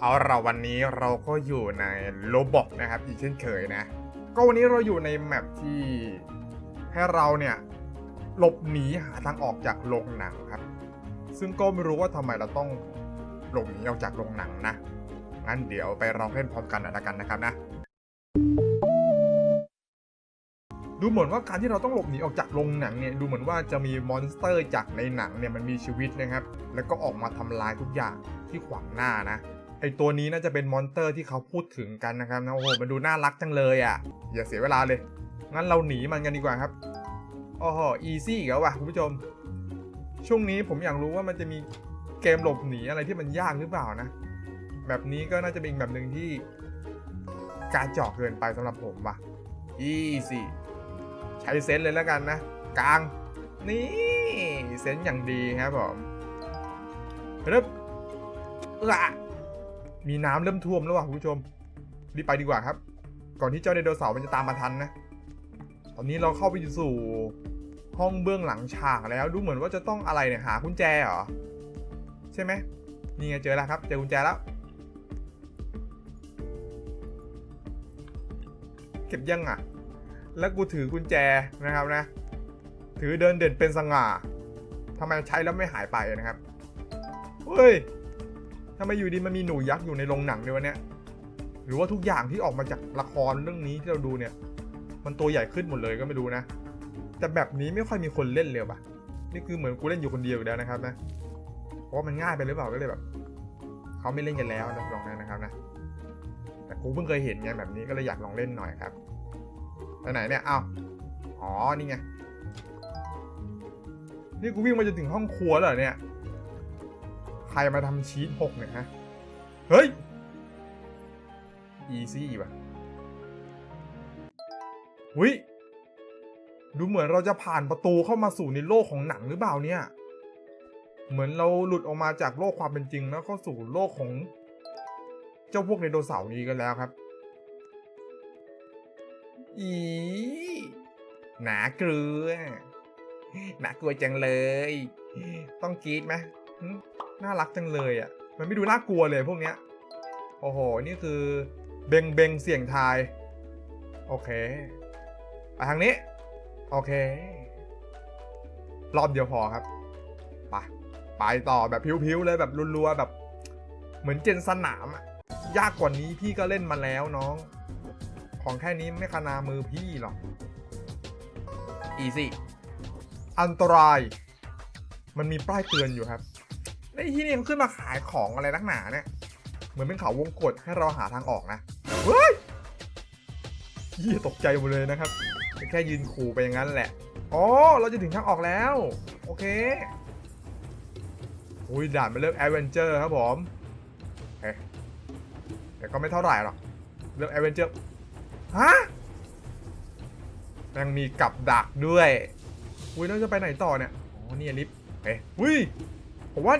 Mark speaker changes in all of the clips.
Speaker 1: เอาเราวันนี้เราก็อยู่ในโลบอกนะครับ อีกเช่นเคยนะ ก็วันนี้เราอยู่ในแมปที่ให้เราเนี่ยหลบหนีหาทางออกจากโรงหนังครับ ซึ่งก็ไม่รู้ว่าทำไมเราต้องหลบหนีออกจากโรงหนังนะ งั้นเดี๋ยวไปลองเล่นพร้อมกันหน่อยละกันนะครับนะ ดูเหมือนว่าการที่เราต้องหลบหนีออกจากโรงหนังเนี่ย ดูเหมือนว่าจะมีมอนสเตอร์จากในหนังเนี่ยมันมีชีวิตนะครับ แล้วก็ออกมาทำลายทุกอย่างที่ขวางหน้านะ ไอตัวนี้น่าจะเป็นมอนสเตอร์ที่เขาพูดถึงกันนะครับนะโอ้โหมันดูน่ารักจังเลยอะ อย่าเสียเวลาเลย งั้นเราหนีมันกันดีกว่าครับโอ้โหอีซี่อีกแล้วว่ะคุณผู้ชม ช่วงนี้ผมอยากรู้ว่ามันจะมีเกมหลบหนีอะไรที่มันยากหรือเปล่านะ แบบนี้ก็น่าจะเป็นแบบหนึ่งที่การจอกเกินไปสำหรับผมว่ะอีซี่ใช้เซนส์เลยแล้วกันนะกลางนี่เซนส์อย่างดีครับผมเริ่มเออ มีน้ำเริ่มท่วมแล้วว่ะคุณผู้ชม รีบไปดีกว่าครับ ก่อนที่เจ้าไดโนเสาร์มันจะตามมาทันนะ ตอนนี้เราเข้าไปสู่ห้องเบื้องหลังฉากแล้ว ดูเหมือนว่าจะต้องอะไรเนี่ยหากุญแจเหรอ ใช่ไหมนี่ไงเจอแล้วครับ เจอกุญแจแล้ว เก็บยังอะ แล้วกูถือกุญแจนะครับนะ ถือเดินเด่นเป็นสง่าทำไมใช้แล้วไม่หายไปนะครับ เฮ้ย ทำไมอยู่ดีมันมีหนูยักษ์อยู่ในโรงหนังด้วยวะเนี่ยหรือว่าทุกอย่างที่ออกมาจากละครเรื่องนี้ที่เราดูเนี่ย มันตัวใหญ่ขึ้นหมดเลยก็ไม่รู้นะ แต่แบบนี้ไม่ค่อยมีคนเล่นเลยป่ะ นี่คือเหมือนกูเล่นอยู่คนเดียวอยู่แล้วนะครับนะ เพราะมันง่ายไปหรือเปล่าก็เลยแบบเขาไม่เล่นกันแล้วนะลองนะครับนะ แต่กูเพิ่งเคยเห็นไงแบบนี้ก็เลยอยากลองเล่นหน่อยครับไปไหนเนี่ยอ้าวอ๋อนี่ไง นี่กูวิ่งมาจนถึงห้องครัวแล้วเหรอเนี่ย รมาทำชีสหกเนี่ยฮะ เฮ้ย อีซี่ป่ะหุยดูเหมือนเราจะผ่านประตูเข้ามาสู่ในโลกของหนังหรือเปล่าเนี่ย เหมือนเราหลุดออกมาจากโลกความเป็นจริงแล้วเข้าสู่โลกของ เจ้าพวกไดโนเสาร์นี้กันแล้วครับ อีหนากลัวหนากลัวจังเลย ต้องกรีดไหม น่ารักจังเลยอะ มันไม่ดูน่ากลัวเลยพวกเนี้ย โอ้โห นี่คือเบงเบงเสี่ยงทาย โอเคไปทางนี้ โอเค รอบเดียวพอครับไปไปต่อแบบพิ้วๆเลยแบบรัวๆแบบเหมือนเจนสนามอะยากกว่านี้พี่ก็เล่นมาแล้วน้อง ของแค่นี้ไม่ขนามือพี่หรอกอีซี่อันตราย มันมีป้ายเตือนอยู่ครับ ในที่นี่เขาขึ้นมาขายของอะไรนักหนาเนี่ย เหมือนเป็นเขาวงกดให้เราหาทางออกนะเฮ้ยยี่ตกใจหมดเลยนะครับ แค่ยืนขู่ไปอย่างนั้นแหละอ๋อเราจะถึงทางออกแล้ว โอเคอุ้ยด่านมันเริ่มแอดเวนเจอร์ครับผมเฮ้แต่ก็ไม่เท่าไหร่หรอกเริ่มแอดเวนเจอร์ฮะยังมีกับดักด้วย อุ้ยเราจะไปไหนต่อเนี่ย อ๋อ นี่ลิฟต์เฮ้ยอุ้ยผมว่า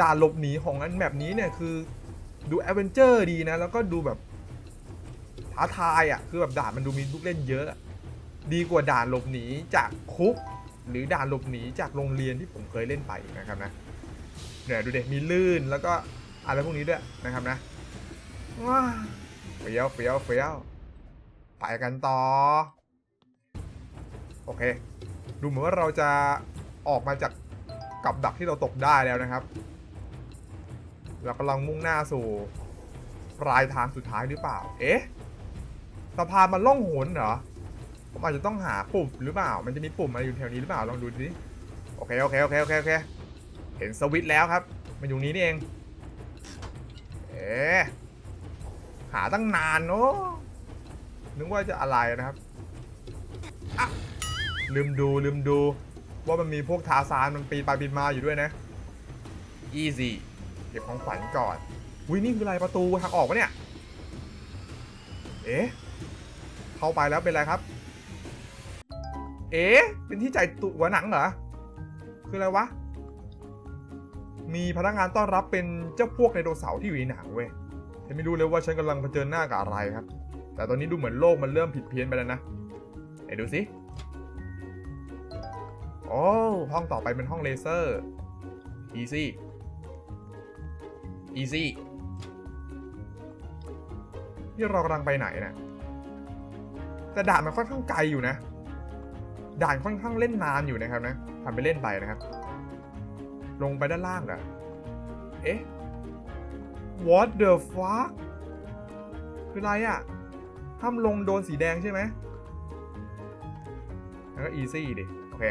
Speaker 1: ด่านหลบหนีของอันแบบนี้เนี่ยคือดูแอดเวนเจอร์ดีนะ แล้วก็ดูแบบท้าทายอะคือแบบด่านมันดูมีลูกเล่นเยอะ ดีกว่าด่านหลบหนีจากคุก หรือด่านหลบหนีจากโรงเรียนที่ผมเคยเล่นไปนะครับนะเนี่ยดูเด็มีลื่นแล้วก็อะไรพวกนี้ด้วยนะครับนะว้าเฟี้ยวเฟี้ยวเฟี้ยวไปกันต่อ โอเค ดูเหมือนว่าเราจะออกมาจากกับดักที่เราตกได้แล้วนะครับ เรากำลังมุ่งหน้าสู่ปลายทางสุดท้ายหรือเปล่า เอ๊ะสะพานมันล่องหนเหรอ ผมอาจจะต้องหาปุ่มหรือเปล่า มันจะมีปุ่มอะไรอยู่แถวนี้หรือเปล่า ลองดูดิโอเค โอเค โอเค โอเค โอเค เห็นสวิตแล้วครับ มันอยู่นี้นี่เอง เอ๊ะ หาตั้งนานเนอะนึกว่าจะอะไรนะครับอะลืมดู ลืมดู ว่ามันมีพวกทาซานมันปีนไปปีนมาอยู่ด้วยนะ easy เก็บของขวัญก่อนวินี่คืออะไรประตูทางออกวะเนี่ย เอ๊ะ เข้าไปแล้วเป็นไรครับ เอ๊ะ เป็นที่จ่ายตัวหนังเหรอ คืออะไรวะ มีพนักงานต้อนรับเป็นเจ้าพวกไดโนเสาร์ที่อยู่ในหนังเว้ย ฉันไม่รู้เลยว่าฉันกำลังเผชิญหน้ากับอะไรครับ แต่ตอนนี้ดูเหมือนโลกมันเริ่มผิดเพี้ยนไปแล้วนะไหนดูสิโอ้ห้องต่อไปเป็นห้องเลเซอร์ easy easy นี่เรากำลังไปไหนนะแต่ด่านมันค่อนข้างไกลอยู่นะ ด่านค่อนข้างเล่นนานอยู่นะครับนะทำไปเล่นไปนะครับ ลงไปด้านล่างเหรอเอ๊ะ what the fuck คืออะไรอะ่ะห้ามลงโดนสีแดงใช่ไหมแล้วก็ easy ดิ โอเค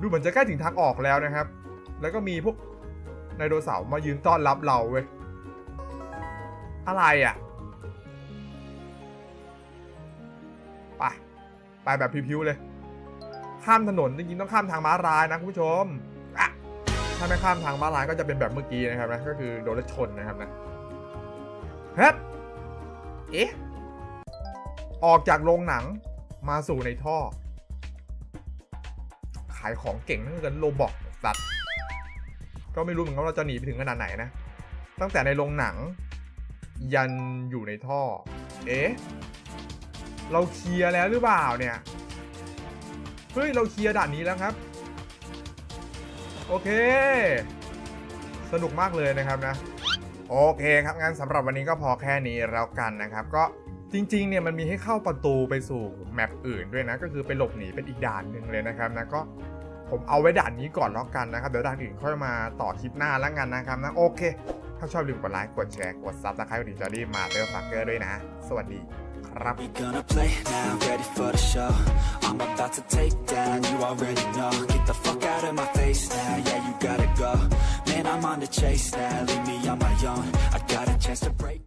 Speaker 1: ดูเหมือนจะใกล้ถึงทางออกแล้วนะครับ แล้วก็มีพวก ไดโนเสาร์มายืนต้อนรับเราเว้ย อะไรอะ่ะ ไป ไปแบบพิวๆเลย ข้ามถนนจริงๆต้องข้ามทางม้าลายนะคุณผู้ชมอะถ้าไม่ข้ามทางม้าลายก็จะเป็นแบบเมื่อกี้นะครับนะ ก็คือโดนรถชนนะครับนะเฮ้ยเอ๊ะ ออกจากโรงหนังมาสู่ในท่อ ขายของเก่งนั่นเกินโลบอกสัตว์ ก็ไม่รู้เหมือนกันว่าเราจะหนีไปถึงขนาดไหนนะ ตั้งแต่ในโรงหนัง ยันอยู่ในท่อ เอ๊ะ เราเคลียร์แล้วหรือเปล่าเนี่ย เฮ้ย เราเคลียร์ด่านนี้แล้วครับ โอเค สนุกมากเลยนะครับนะ โอเคครับงั้นสำหรับวันนี้ก็พอแค่นี้แล้วกันนะครับ ก็จริงๆ เนี่ยมันมีให้เข้าประตูไปสู่แมปอื่นด้วยนะ ก็คือไปหลบหนีเป็นอีกด่านหนึ่งเลยนะครับนะก็ ผมเอาไว้ด่านนี้ก่อนแล้วกันนะครับ เดี๋ยวด่านอื่นค่อยมาต่อคลิปหน้าแล้วกันนะครับนะโอเค ถ้าชอบลืมกดไลค์ กดแชร์ กดซับสไครต์กดติดตามมาเติมฝฟักเกอร์ด้วยนะ สวัสดีครับ
Speaker 2: Man, I'm on the chase now, leave me on my own I got a chance to break